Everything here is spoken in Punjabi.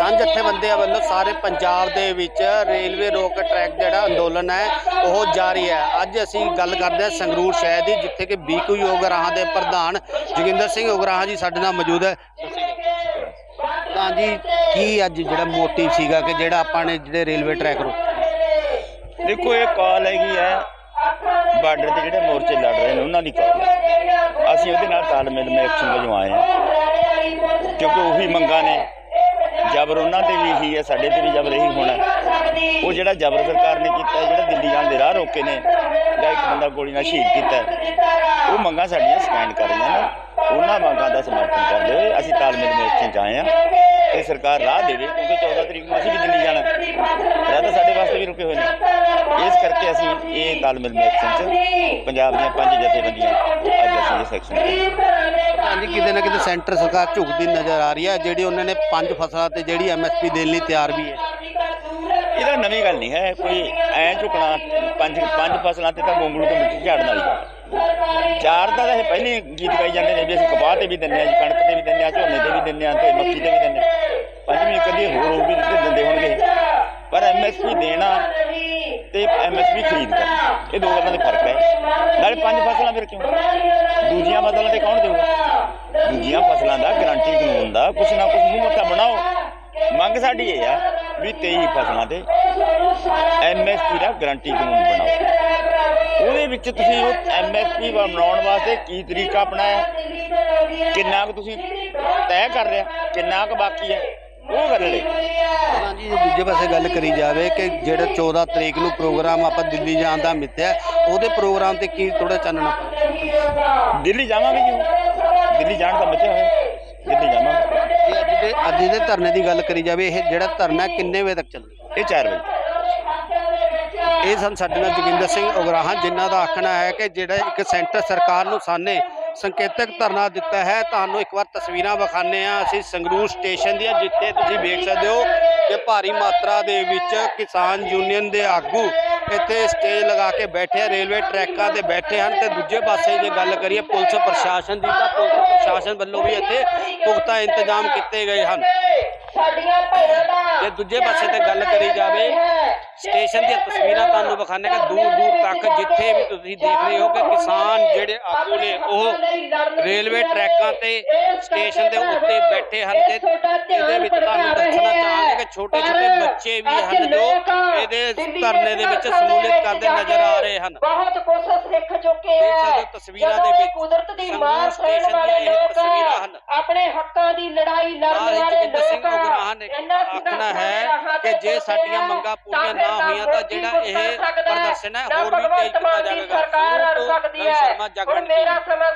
ਕਿਸਾਨ ਜਥੇਬੰਦੀਆਂ ਵੱਲੋਂ ਸਾਰੇ ਪੰਜਾਬ ਦੇ ਵਿੱਚ ਰੇਲਵੇ ਰੋਕ ਟਰੈਕ ਜਿਹੜਾ ਅੰਦੋਲਨ ਹੈ, ਉਹ ਜਾਰੀ ਹੈ। ਅੱਜ ਅਸੀਂ ਗੱਲ ਕਰਦੇ ਹਾਂ ਸੰਗਰੂਰ ਸ਼ਹਿਰ ਦੀ, ਜਿੱਥੇ ਕਿ ਬੀਕੂ ਉਗਰਾਹਾਂ ਦੇ ਪ੍ਰਧਾਨ ਜੋਗਿੰਦਰ ਸਿੰਘ ਉਗਰਾਹਾਂ ਜੀ ਸਾਡੇ ਨਾਲ ਮੌਜੂਦ ਹੈ। ਤਾਂ ਜੀ, ਕੀ ਅੱਜ ਜਿਹੜਾ ਮੋਟਿਵ ਸੀਗਾ ਕਿ ਜਿਹੜਾ ਆਪਾਂ ਨੇ ਜਿਹੜੇ ਰੇਲਵੇ ਟਰੈਕ ਰੋਕ ਦੇਖੋ, ਇਹ ਕਾਲ ਹੈਗੀ ਹੈ, ਬਾਰਡਰ ਤੇ ਜਿਹੜੇ ਮੋਰਚੇ ਲੜ ਰਹੇ ਨੇ, ਉਹਨਾਂ ਦੀ ਕਾਲ ਅਸੀਂ ਉਹਦੇ ਨਾਲ ਤਾਲਮੇਲ, ਮੈਂ ਐਕਸ਼ਨ ਵਜੋਂ ਆਏ ਹਾਂ। ਕਿਉਂਕਿ ਉਹੀ ਮੰਗਾਂ ਨੇ। ਜਬਰ ਉਹਨਾਂ ਤੇ ਵੀ ਇਹੀ ਹੈ, ਸਾਡੇ ਤੇ ਵੀ ਜਬਰ ਇਹੀ ਹੋਣਾ ਉਹ ਜਿਹੜਾ ਜਬਰ ਸਰਕਾਰ ਨੇ ਕੀਤਾ ਜਿਹੜਾ ਦਿੱਲੀ ਜਾਣ ਦੇ ਰਾਹ ਰੋਕੇ ਨੇ, ਜਾਂ ਇੱਕ ਬੰਦਾ ਗੋਲੀ ਨਾਲ ਸ਼ਹੀਦ ਕੀਤਾ ਉਹ ਮੰਗਾਂ ਸਾਡੀਆਂ ਸਟੈਂਡ ਕਰ ਰਹੀਆਂ ਨੇ ਉਹਨਾਂ ਮੰਗਾਂ ਦਾ ਸਮਰਥਨ ਕਰਦੇ ਹੋਏ ਅਸੀਂ ਤਾਲਮੇਲ ਮੇ ਐਕਸ਼ਨ 'ਚ ਆਏ ਹਾਂ ਤੇ ਸਰਕਾਰ ਰਾਹ ਦੇਵੇ, ਕਿਉਂਕਿ 14 ਤਰੀਕ ਨੂੰ ਅਸੀਂ ਵੀ ਦਿੱਲੀ ਜਾਣਾ ਹੈ। ਰਾਹ ਤਾਂ ਸਾਡੇ ਵਾਸਤੇ ਵੀ ਰੁਕੇ ਹੋਏ ਨੇ ਇਸ ਕਰਕੇ ਇਹ ਤਾਲਮੇਲ ਮੇ ਐਕਸ਼ਨ 'ਚ ਪੰਜਾਬ ਦੀਆਂ ਪੰਜ ਜਥੇਬੰਦੀਆਂ ਅੱਜ ਅਸੀਂ ਇਸ ਐਕਸ਼ਨ ਹਾਂਜੀ ਕਿਤੇ ਨਾ ਕਿਤੇ ਸੈਂਟਰ ਸਰਕਾਰ ਝੁਕਦੀ ਨਜ਼ਰ ਆ ਰਹੀ ਹੈ ਜਿਹੜੀ ਉਹਨਾਂ ਨੇ ਪੰਜ ਫਸਲਾਂ ਤੇ ਜਿਹੜੀ ਐਮਐਸਪੀ ਦੇਣ ਲਈ ਤਿਆਰ ਵੀ ਹੈ। ਇਹਦਾ ਨਵੀਂ ਗੱਲ ਨਹੀਂ ਹੈ ਕੋਈ ਐ ਝੁਕਣਾ ਪੰਜ ਪੰਜ ਫਸਲਾਂ ਤੇ ਤਾਂ ਗੋਂਗਲੂ ਤੋਂ ਮਿੱਟੀ ਝਾੜਨ ਵਾਲੀ ਚਾਰ ਦਾ ਤਾਂ ਇਹ ਪਹਿਲੇ ਗੀਤ ਗਾਈ ਜਾਂਦੇ ਨੇ ਵੀ ਅਸੀਂ ਕਪਾਹ ਤੇ ਵੀ ਦਿੰਦੇ ਆ ਜੀ ਕਣਕ ਤੇ ਵੀ ਦਿੰਦੇ ਆ ਝੋਨੇ ਤੇ ਵੀ ਦਿੰਦੇ ਆ ਤੇ ਮੱਕੀ ਤੇ ਵੀ ਆ ਪੰਜਵੀਂ ਕਦੀ ਹੋਰ ਹੋਰ ਵੀ ਦਿੰਦੇ ਹੋਣਗੇ। ਪਰ ਐਮਐਸਪੀ ਦੇਣਾ ਤੇ ਐਮਐਸਪੀ ਖਰੀਦ ਕਰਨਾ ਇਹ ਦੋ ਗੱਲਾਂ ਦੇ ਫ਼ਰਕ ਹੈ। ਨਾਲੇ ਪੰਜ ਫਸਲਾਂ ਫਿਰ ਕਿਉਂ? ਦੂਜੀਆਂ ਫਸਲਾਂ ਤੇ ਕੌਣ ਦੇਊਗਾ? ਦੂਜੀਆਂ ਫਸਲਾਂ ਦਾ ਗਰੰਟੀ ਕਾਨੂੰਨ ਦਾ ਕੁਛ ਨਾ ਕੁਛ ਮੂੰਹ ਮੱਥਾ ਬਣਾਓ। ਮੰਗ ਸਾਡੀ ਇਹ ਆ ਵੀ 23 ਫਸਲਾਂ ਤੇ ਐਮਐਸਪੀ ਦਾ ਗਰੰਟੀ ਕਾਨੂੰਨ ਬਣਾਓ। ਉਹਦੇ ਵਿੱਚ ਤੁਸੀਂ ਉਹ ਐਮਐਸਪੀ ਬਣਾਉਣ ਵਾਸਤੇ ਕੀ ਤਰੀਕਾ ਅਪਣਾਇਆ? ਕਿੰਨਾ ਕੁ ਤੁਸੀਂ ਤੈਅ ਕਰ ਰਿਹਾ ਕਿੰਨਾ ਕੁ ਬਾਕੀ ਹੈ? ਉਹ ਗੱਲ ਲੈ ਦੂਜੇ ਪਾਸੇ ਗੱਲ ਕਰੀ ਜਾਵੇ ਕਿ ਜਿਹੜਾ 14 ਤਰੀਕ ਨੂੰ ਪ੍ਰੋਗਰਾਮ ਆਪਾਂ ਦਿੱਲੀ ਜਾਣ ਦਾ ਮਿੱਥਿਆ ਉਹਦੇ ਪ੍ਰੋਗਰਾਮ ਤੇ ਕੀ ਥੋੜਾ ਚਾਨਣਾ? ਦਿੱਲੀ ਜਾਵਾਂਗੇ ਜੀ। ਦਿੱਲੀ ਜਾਣ ਦਾ ਮਚਿਆ ਹੋਇਆ ਦਿੱਲੀ ਜਾਵਾਂਗੇ ਤੇ ਅੱਜ ਦੇ ਅੱਜ ਦੇ ਧਰਨੇ ਦੀ ਗੱਲ ਕਰੀ ਜਾਵੇ ਇਹ ਜਿਹੜਾ ਧਰਨਾ ਕਿੰਨੇ ਵਜੇ ਤੱਕ ਚੱਲੂ ਇਹ 4 ਵਜੇ ਇਹ ਸਨ ਸਾਡੇ ਨਾਲ ਜੋਗਿੰਦਰ ਸਿੰਘ ਉਗਰਾਹਾਂ ਜਿਨ੍ਹਾਂ ਦਾ ਆਖਣਾ ਹੈ ਕਿ ਜਿਹੜਾ ਇੱਕ ਸੈਂਟਰ ਸਰਕਾਰ ਨੂੰ ਸਾਨੇ ਸੰਕੇਤਕ ਧਰਨਾ ਦਿੱਤਾ ਹੈ। ਤੁਹਾਨੂੰ ਇੱਕ ਵਾਰ ਤਸਵੀਰਾਂ ਵਿਖਾਣੇ ਆ ਅਸੀਂ ਸੰਗਰੂਰ ਸਟੇਸ਼ਨ ਦੀਆਂ ਜਿੱਥੇ ਤੁਸੀਂ ਵੇਖ ਸਕਦੇ ਹੋ ਕਿ ਭਾਰੀ ਮਾਤਰਾ ਦੇ ਵਿੱਚ ਕਿਸਾਨ ਯੂਨੀਅਨ ਦੇ ਆਗੂ ਇੱਥੇ ਸਟੇਜ ਲਗਾ ਕੇ ਬੈਠੇ ਆ। ਰੇਲਵੇ ਟਰੈਕਾਂ ਤੇ ਬੈਠੇ ਹਨ ਤੇ ਦੂਜੇ ਪਾਸੇ ਜੇ ਗੱਲ ਕਰੀਏ ਪੁਲਿਸ ਪ੍ਰਸ਼ਾਸਨ ਦੀ ਤਾਂ ਪੁਲਿਸ ਪ੍ਰਸ਼ਾਸਨ ਵੱਲੋਂ ਵੀ ਇੱਥੇ ਪੁਖਤਾ ਇੰਤਜ਼ਾਮ ਕੀਤੇ ਗਏ ਹਨ। ਸਾਡੀਆਂ ਭੈਣਾਂ ਦਾ ਜੇ ਦੂਜੇ ਪਾਸੇ ਤੇ ਗੱਲ ਕਰੀ ਜਾਵੇ ਸਟੇਸ਼ਨ ਦੀਆਂ ਤਸਵੀਰਾਂ ਤੁਹਾਨੂੰ ਵਿਖਾਣੇ ਕਿ ਦੂਰ ਦੂਰ ਤੱਕ ਜਿੱਥੇ ਵੀ ਤੁਸੀਂ ਦੇਖ ਰਹੇ ਹੋ ਕਿ ਕਿਸਾਨ ਜਿਹੜੇ ਆਗੂ ਨੇ ਉਹ ਰੇਲਵੇ ਟਰੈਕਾਂ ਤੇ ਸਟੇਸ਼ਨ ਦੇ ਉੱਤੇ ਬੈਠੇ ਹਨ ਤੇ ਇਹਦੇ ਵਿੱਚ ਤੁਹਾਨੂੰ ਦੱਸਣਾ ਚਾਹਾਂਗੇ ਕਿ ਛੋਟੇ ਛੋਟੇ ਬੱਚੇ ਵੀ ਹਨ ਜੋ ਇਹਦੇ ਧਰਨੇ ਦੇ ਵਿੱਚ ਸਮੂਲੀਅਤ ਕਰਦੇ ਨਜ਼ਰ ਆ ਰਹੇ ਹਨ। ਬਹੁਤ ਕੋਸ਼ਿਸ਼ ਸਿੱਖ ਹੋ ਜਦੋਂ ਵਿੱਚ ਕੁਦਰਤ ਦੀ ਮਾਰ ਸਹਿਣ ਵਾਲੇ ਇਹ ਲੋਕ। ਆਪਣੇ ਹੱਕਾਂ ਦੀ ਲੜਾਈ ਲੜਨ ਵਾਲੇ ਲੋਕ ਇਹਨਾਂ ਆਖਣਾ ਹੈ ਕਿ ਜੇ ਸਾਡੀਆਂ ਮੰਗਾਂ ਪੂਰੀਆਂ ਨਾ ਹੋਈਆਂ ਤਾਂ ਜਿਹੜਾ ਇਹ ਪ੍ਰਦਰਸ਼ਨ ਹੈ ਹੋਰ ਵੀ ਤੇਜ਼ ਕੀਤਾ ਜਾਵੇਗਾ ਸਰਕਾਰ ਤੋਂ ਸਕਦੀ ਹੈ ਹੁਣ ਮੇਰਾ। ਸਮਾਂ